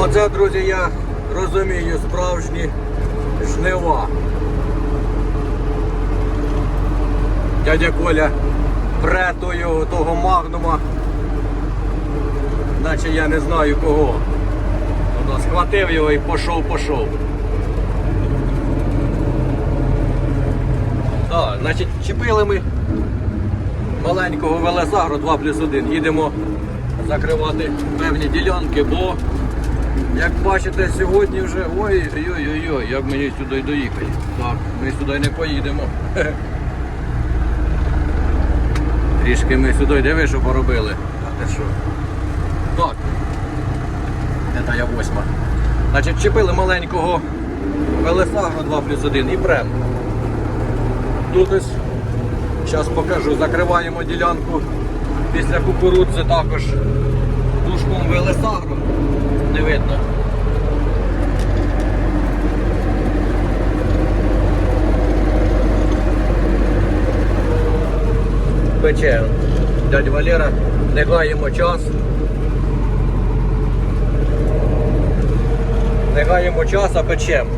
Оце, друзі, я розумію справжні жнива. Дядя Коля претою того магнума. Наче я не знаю кого. Воно схватив його і пішов, пішов. Так, значить, чіпили ми маленького Велесагру 2 плюс 1. Їдемо закривати певні ділянки, бо, як бачите, сьогодні вже... Ой-ой-ой, як мені сюди доїхати. Так, ми сюди не поїдемо. Трішки ми сюди, диви, що поробили. А те що? Так. Та я восьма. Значить, чіпили маленького Велесагру 2 плюс 1 і прем. Тут ось, зараз покажу, закриваємо ділянку після кукурудзи також душком Велесагру. Не видно. Пече. Дядь Валера, не гаємо час. Не гаємо час, а печемо.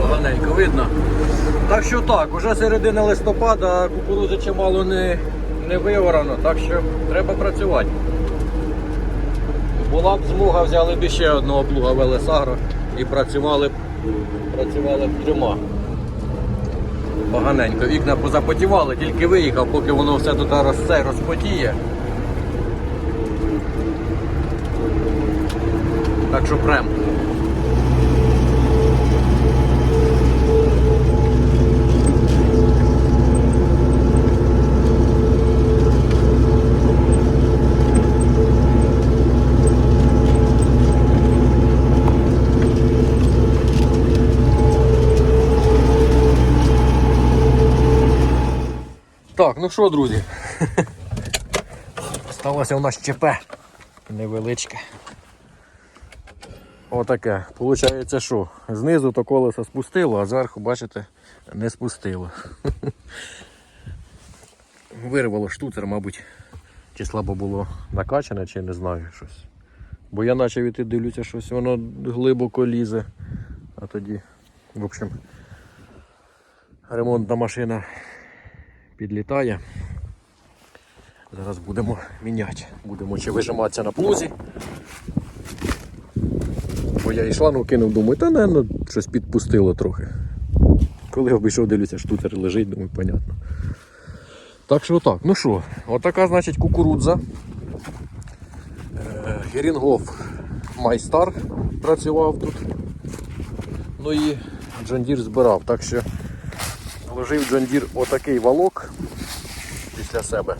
Поганенько видно. Так що так, уже середина листопада, кукурудзи чимало не, не виорано, так що треба працювати. Була б змога, взяли б ще одного плуга Велесагро і працювали б, працювали б трьома. Поганенько. Вікна позапотівали, тільки виїхав, поки воно все тут розце розпотіє. Так що прям. Так, ну що, друзі? Сталося у нас ЧП невеличке. Отаке. Получається, що? Знизу то колесо спустило, а зверху, бачите, не спустило. Вирвало штуцер, мабуть, чи слабо було накачане, чи не знаю щось. Бо я почав іти дивлюся, щось воно глибоко лізе. А тоді, в общем, ремонтна машина підлітає. Зараз будемо міняти. Будемо чи вижиматися на плузі. Бо я і шлангу кинув, думаю, та не, щось підпустило трохи. Коли обійшов, дивлюся, штуцер лежить, думаю, понятно. Так що отак. Ну що, отака, значить, кукурудза. Е, Герінгоф Майстар працював тут. Ну і Джондір збирав. Так що John Deere отакий валок після себе,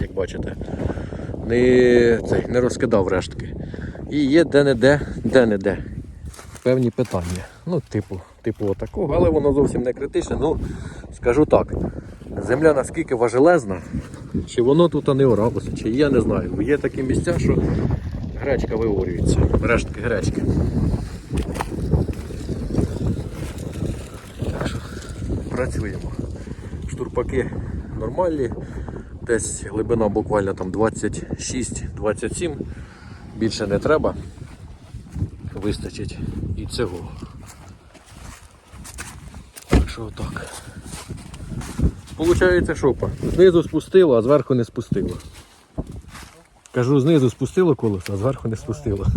як бачите, не, цей, не розкидав рештки. І є де-не-де, де-не-де певні питання. Ну, типу, типу отакого, але воно зовсім не критичне. Ну, скажу так, земля наскільки важелезна, чи воно тут не оралося, чи я не знаю. Є такі місця, що гречка виорюється, рештки гречки. Так що працюємо. Штурпаки нормальні, десь глибина буквально там 26-27, більше не треба, вистачить і цього. Так що отак. Получається шопа. Знизу спустило, а зверху не спустило. Кажу, знизу спустило колесо, а зверху не спустило.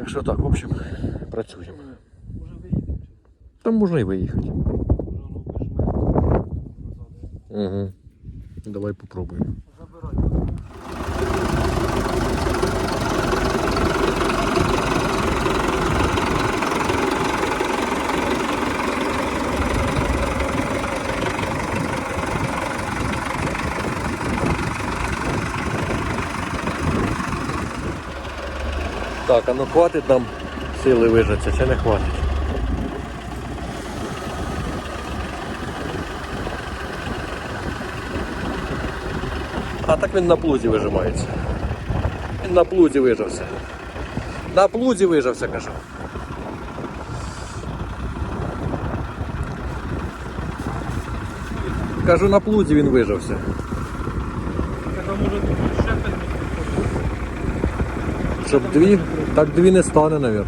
Так що так, в общем, працюємо. Там можна і виїхати. Угу. Давай попробуємо. Так, а ну хватить нам сили вижатися чи не хватить? А так він на плузі вижимається. Він на плузі вижався. На плузі вижався, кажу. Кажу, на плузі він вижався. може ще Щоб дві, так дві не стане, мабуть.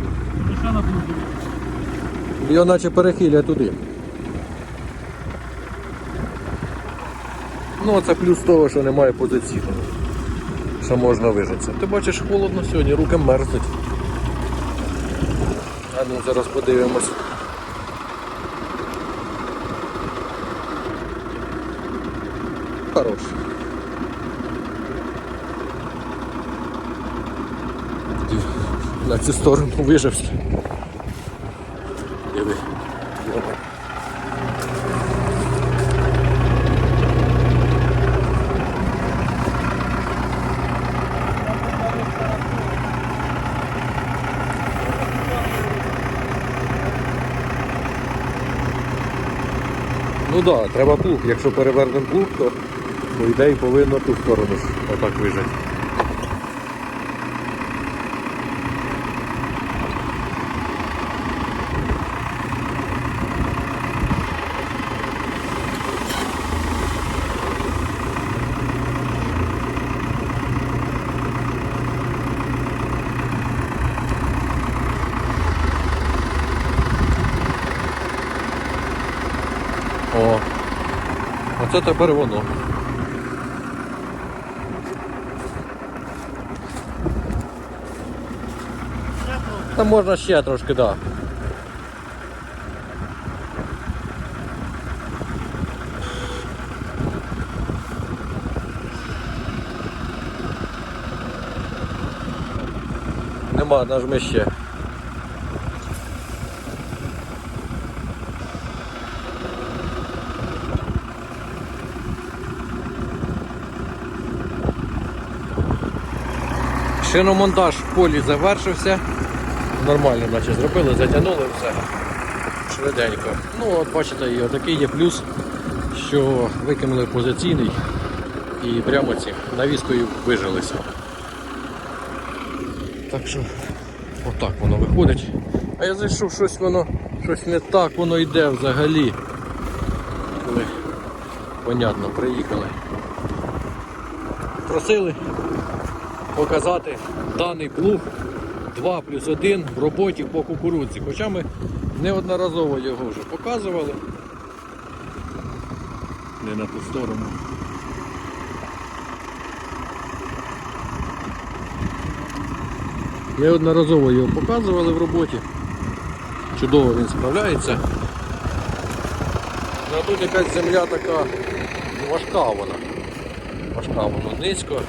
Його наче перехиляє туди. Ну, це плюс того, що немає позиційного. Що можна вижитися. Ти бачиш, холодно сьогодні, руки мерзнуть. А ну зараз подивимось. Хорош. На цю сторону вижився. Диви. Ну так, да, треба плуг. Якщо перевернемо плуг, то по ідеї повинно ту сторону отак вижити. О, оце тепер воно. Та можна ще трошки, так. Да. Нема, нажми ще. Шиномонтаж в полі завершився. Нормально наче зробили, затягнули все. Швиденько. Ну от бачите, і отакий є плюс, що викинули позиційний і прямо ці навіскою вижилися. Так що отак воно виходить. А я зайшов щось воно, щось не так воно йде взагалі. Коли, понятно, приїхали. Просили показати даний плуг 2 плюс 1 в роботі по кукурудзі. Хоча ми неодноразово його вже показували. Не на ту сторону. Неодноразово його показували в роботі. Чудово він справляється. Ну, а тут якась земля така важка вона. Важка вона низько.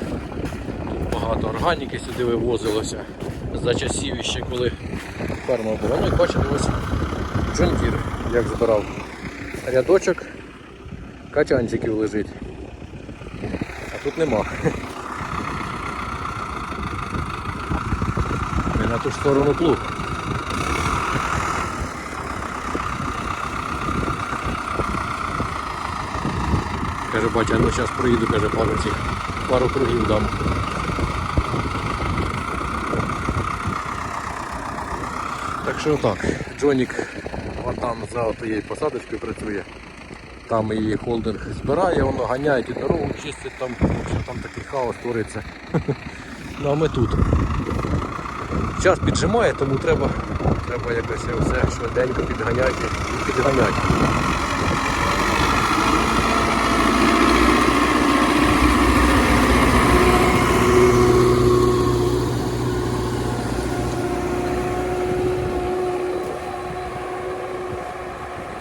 Багато органіки сюди вивозилося за часів ще коли ферма була. Ну і бачите, ось джонтір, як збирав. Рядочок качанчиків лежить. А тут нема. Не на ту ж сторону плуг. Каже, батя, ну зараз проїду, каже, пару цих, пару кругів дам. Що так, Джонік там за тією посадочкою працює. Там її холдинг збирає, воно ганяє і дорогу, чистить там, що там такий хаос твориться. Ну а ми тут. Час піджимає, тому треба, треба якось все швиденько підганяти і підганяти.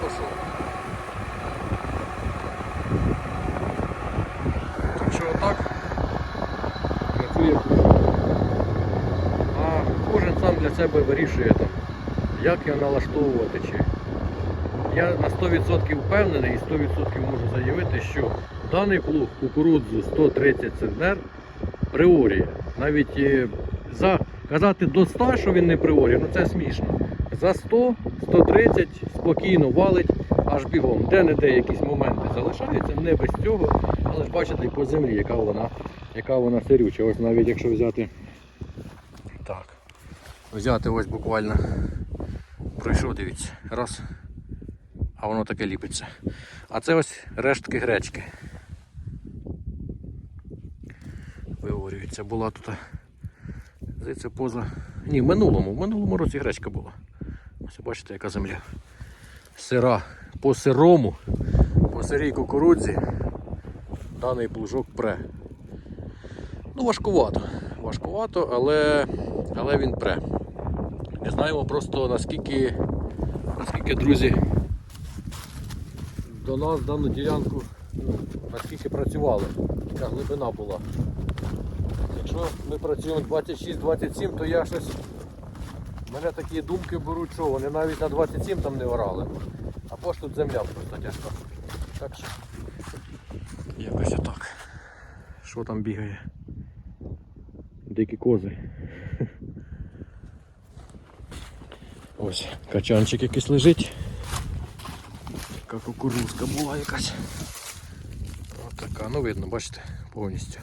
Пошов. Так що отак працює кожен. А кожен сам для себе вирішує там, як його налаштовувати. Чи... Я на 100% впевнений і 100% можу заявити, що даний плуг кукурудзу 130 центнер приорі. Навіть е, за казати до 100, що він не приорі, ну це смішно. За 100, 130 спокійно валить аж бігом. Де-не-де якісь моменти залишаються, не без цього, але ж бачите по землі, яка вона, яка вона сирюча. Ось навіть якщо взяти так, взяти ось буквально пройшов, дивіться, раз, а воно таке ліпиться. А це ось рештки гречки. виворюється. Була тут. Здається, поза. Ні, в минулому. В минулому році гречка була. Ось бачите, яка земля. Сира. По сирому, по сирій кукурудзі даний плужок пре. Ну, важкувато. Важкувато, але, але він пре. Не знаємо просто наскільки, наскільки друзі, до нас дану ділянку, наскільки працювали, яка глибина була. Якщо ми працюємо 26-27, то я щось. У мене такі думки беруть, що вони навіть на 27 там не орали. Або ж тут земля просто тяжка. Так що якось отак. Що там бігає? Дикі кози. Ось качанчик якийсь лежить. Така кукурузка була якась. Ось така, ну видно, бачите, повністю.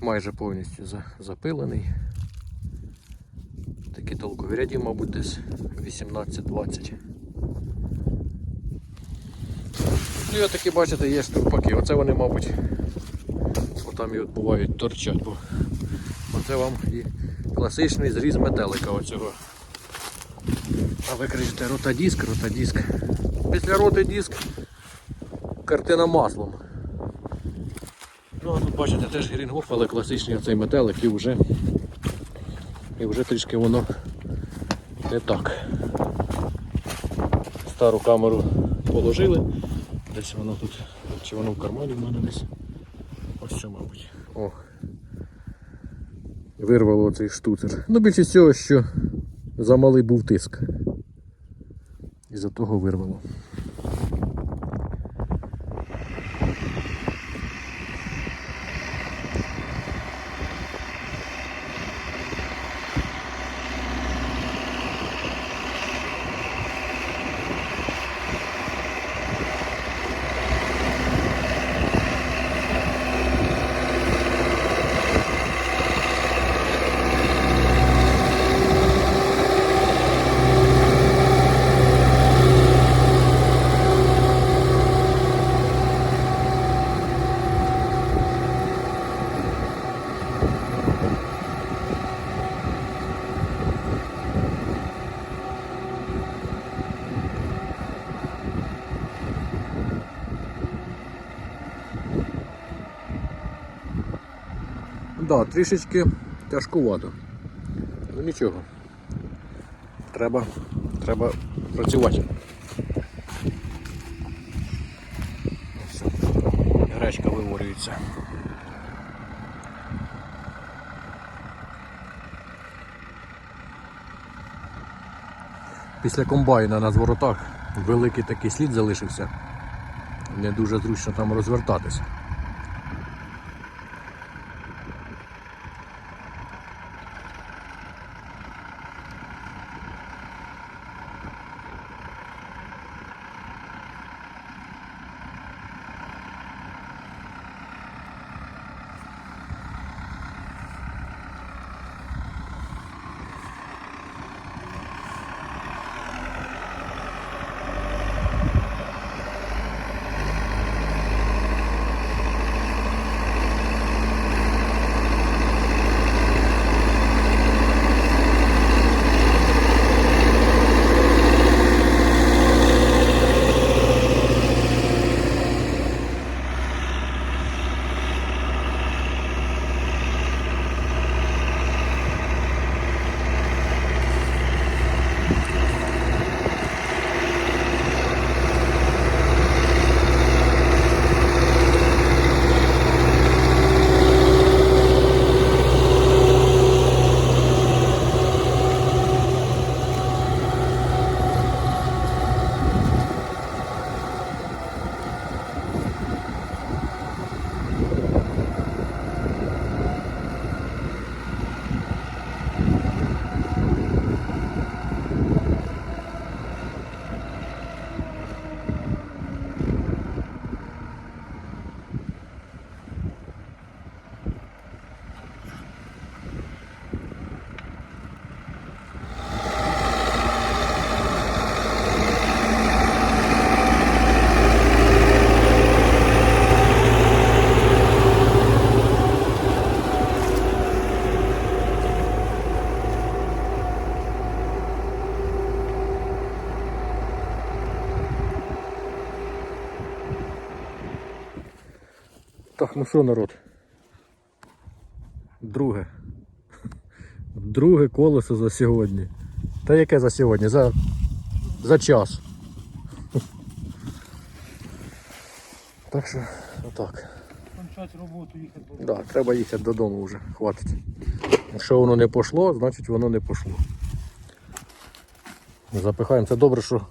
Майже повністю запилений. Такі толкові ряді, мабуть, десь 18-20. Ну і отакі, бачите, є штурпаки. Оце вони, мабуть, отам і от бувають торчать, бо оце вам і класичний зріз метелика оцього. А ви ротадіск, ротадіск. Після роти диск картина маслом. Ну а тут бачите теж Грінгоф, але класичний оцей метелик і вже, і вже трішки воно не так. Стару камеру положили. Десь воно тут, чи воно в кармані в мене десь. Ось що, мабуть. О. Вирвало оцей штуцер. Ну, більшість цього, що замалий був тиск. І за того вирвало. Да, трішечки тяжкувато. Ну нічого. Треба, треба працювати. Гречка виворюється. Після комбайна на зворотах великий такий слід залишився. Не дуже зручно там розвертатися. Що, народ? Друге. Друге колесо за сьогодні. Та яке за сьогодні? За, за час. Так що, отак. Кончать роботу їхати буде. Да, треба їхати додому вже, хватить. Якщо воно не пошло, значить воно не пошло. Запихаємо. Це добре, що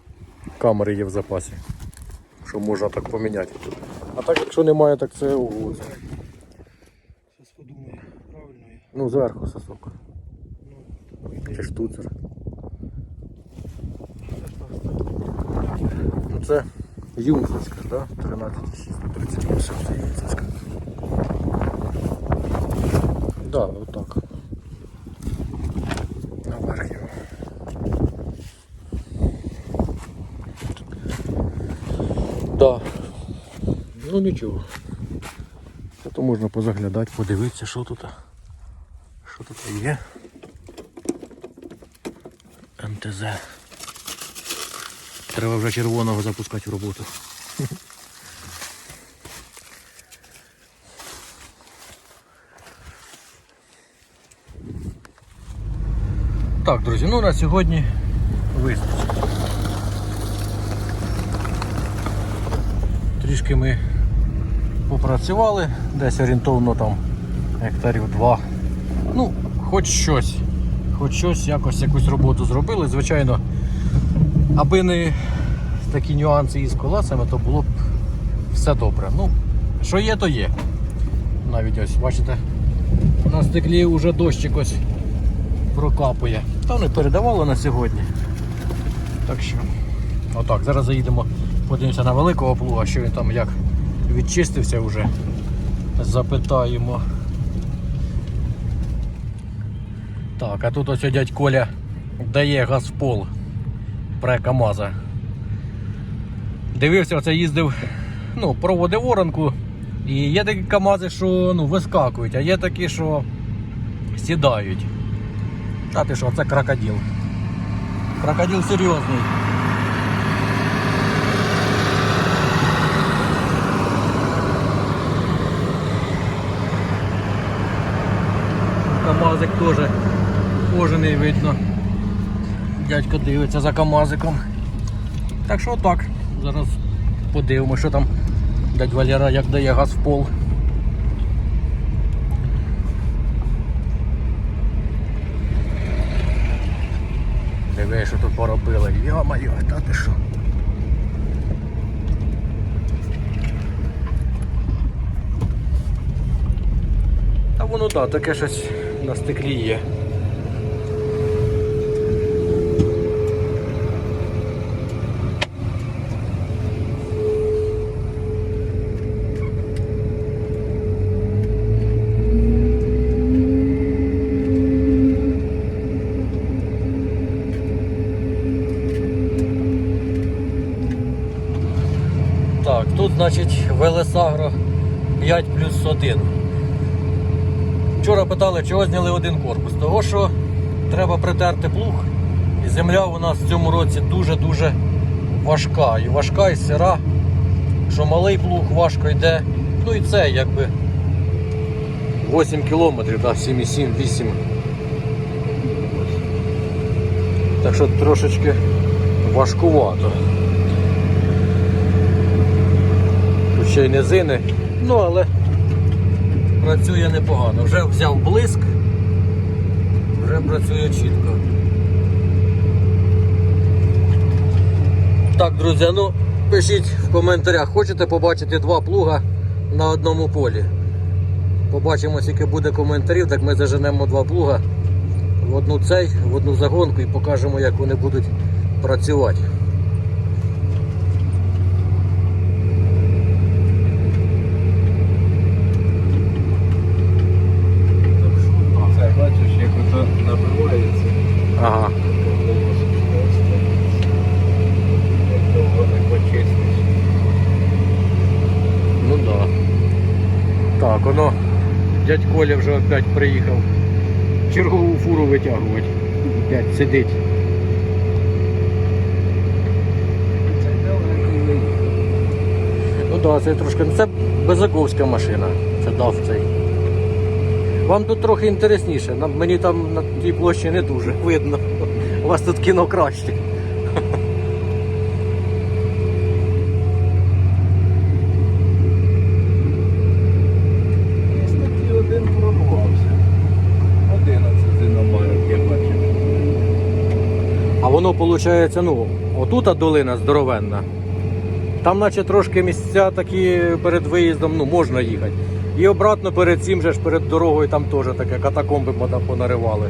камери є в запасі. Що можна так поміняти. А так, якщо немає, так це ого. Зараз подумаю, правильно я. Ну, зверху сосок. Ну, Чи штуцер. Ну це Юнцевська, да? 13,6 38 це Юнцевська. Да, отак. Наверх його. Да. Ну нічого. Зато можна позаглядати, подивитися, що тут. Що тут є? МТЗ. Треба вже червоного запускати в роботу. Так, друзі, ну на сьогодні вистачить. Трішки ми попрацювали, десь орієнтовно там гектарів два. Ну, хоч щось. Хоч щось, якось якусь роботу зробили. Звичайно, аби не такі нюанси із колесами, то було б все добре. Ну, що є, то є. Навіть ось, бачите, на стеклі вже дощик ось прокапує. Та не передавало на сьогодні. Так що, отак, зараз заїдемо, подивимося на великого плуга, що він там як відчистився вже. Запитаємо. Так, а тут ось дядь Коля дає газ в пол пре КАМАЗа. Дивився, оце їздив, ну, проводив оранку. І є такі КАМАЗи, що ну, вискакують, а є такі, що сідають. Та ти що, це крокодил. Крокодил серйозний. КАМАЗик теж кожаний видно. Дядько дивиться за КАМАЗиком. Так що так. Зараз подивимося, що там дядь Валера як дає газ в пол. Диви, що тут поробили. Йо-моє, та ти що? Та воно так, таке щось на стеклі є. Так, тут значить Велесагро 5 плюс 1. Вчора питали, чого зняли один корпус. Того, що треба притерти плуг. І земля у нас в цьому році дуже-дуже важка. І важка, і сира. Що малий плуг важко йде. Ну і це якби 8 кілометрів, да, 7,7-8. Так що трошечки важкувато. Тут ще й низини. Ну але працює непогано. Вже взяв блиск, вже працює чітко. Так, друзі, ну пишіть в коментарях, хочете побачити два плуга на одному полі. Побачимо, скільки буде коментарів, так ми заженемо два плуга в одну цей, в одну загонку і покажемо, як вони будуть працювати. Це бачиш, як ото набивається, Ага. як довго не почистиш. Ну да. Так, воно дядь Коля вже опять приїхав. Чергову фуру витягувати. Опять сидить. Це так. Ну трошки. Ну, Це безаковська машина. Це дав цей. Вам тут трохи інтересніше. Мені там на тій площі не дуже видно. У вас тут кіно краще. Є такий один прорвався. 11 зіномарок я бачив. А воно виходить, ну, отута долина здоровенна. Там, наче трошки місця такі перед виїздом, ну, можна їхати. І обратно перед цим же ж перед дорогою там теж таке катакомби понаривали.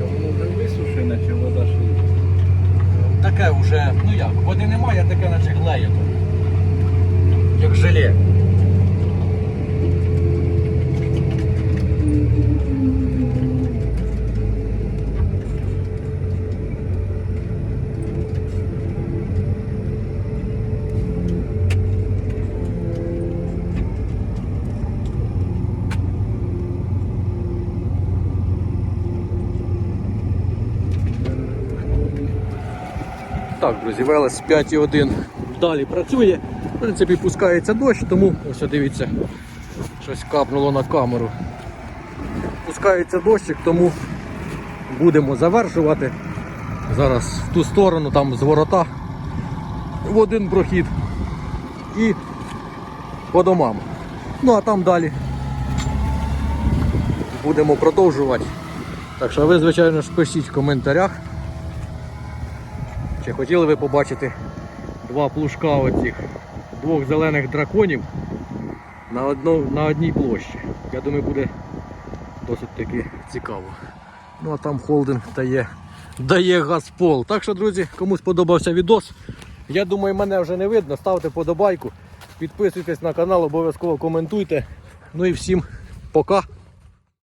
Воно вже висушене чи вода ще є? Таке вже, ну як, води немає, таке наче глеє. Як желе. Так, друзі, Велес 5.1 далі працює. В принципі, пускається дощ, тому ось дивіться, щось капнуло на камеру. Пускається дощик, тому будемо завершувати. Зараз в ту сторону, там з ворота, в один прохід і по домам. Ну а там далі будемо продовжувати. Так що ви, звичайно ж, пишіть в коментарях. Чи хотіли ви побачити два плужка оцих двох зелених драконів на, одно, на одній площі? Я думаю, буде досить таки цікаво. Ну а там холдинг дає, дає газпол. Так що, друзі, кому сподобався відос, я думаю, мене вже не видно. Ставте подобайку, підписуйтесь на канал, обов'язково коментуйте. Ну і всім пока.